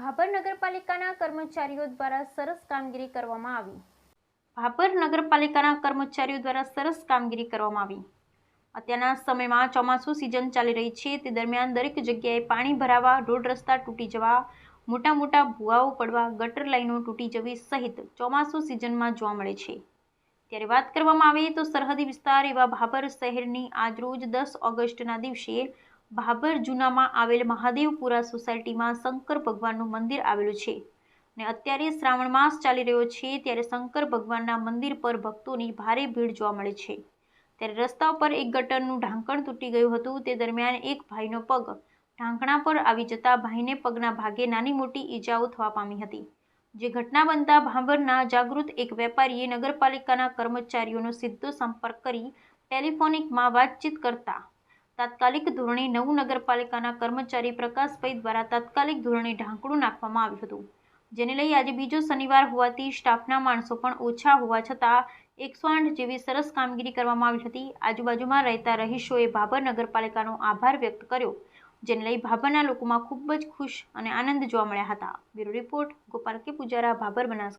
ભાભર નગરપાલિકાના કર્મચારીઓ દ્વારા સરસ કામગીરી કરવામાં આવી. ભાભર નગરપાલિકાના કર્મચારીઓ દ્વારા સરસ કામગીરી કરવામાં આવી. અત્યારના સમયમાં ચોમાસું સિઝન ચાલી રહી છે. તે દરમિયાન દરેક જગ્યાએ પાણી ભરાવા, રોડ રસ્તા તૂટી જવા, મોટા મોટા ભૂવાઓ પડવા, ગટર લાઈનો તૂટી જવી સહિત ચોમાસું સિઝનમાં જોવા મળે છે. ત્યારે વાત કરવામાં આવે તો સરહદી વિસ્તાર એવા ભાભર શહેરની આજરોજ દસ ઓગસ્ટના દિવસે ભાભર જૂનામાં આવેલ મહાદેવપુરા સોસાયટીમાં શંકર ભગવાનનું મંદિર આવેલું છે. અને અત્યારે શ્રાવણ માસ ચાલી રહ્યો છે, ત્યારે શંકર ભગવાનના મંદિર પર ભક્તોની ભારે ભીડ જોવા મળે છે. ત્યારે રસ્તા પર એક ગટરનું ઢાંકણ તૂટી ગયું હતું, તે દરમિયાન એક ભાઈનો પગ ઢાંકણા પર આવી જતા ભાઈને પગના ભાગે નાની મોટી ઈજાઓ થવા પામી હતી. જે ઘટના બનતા ભાભરના જાગૃત એક વેપારીએ નગરપાલિકાના કર્મચારીઓનો સીધો સંપર્ક કરી ટેલિફોનિકમાં વાતચીત કરતા તાત્કાલિક ધોરણે નવું નગરપાલિકાના કર્મચારી પ્રકાશભાઈ દ્વારા તાત્કાલિક ધોરણે ઢાંકણું નાખવામાં આવ્યું હતું. જેને લઈ આજે બીજો શનિવાર હોવાથી સ્ટાફના માણસો પણ ઓછા હોવા છતાં એકસો આઠ જેવી સરસ કામગીરી કરવામાં આવી હતી. આજુબાજુમાં રહેતા રહીશોએ ભાભર નગરપાલિકાનો આભાર વ્યક્ત કર્યો, જેને લઈ ભાભરના લોકોમાં ખૂબ જ ખુશ અને આનંદ જોવા મળ્યા હતા. બ્યુરો રિપોર્ટ, ગોપાલ કે પૂજારા, ભાભર બનાસ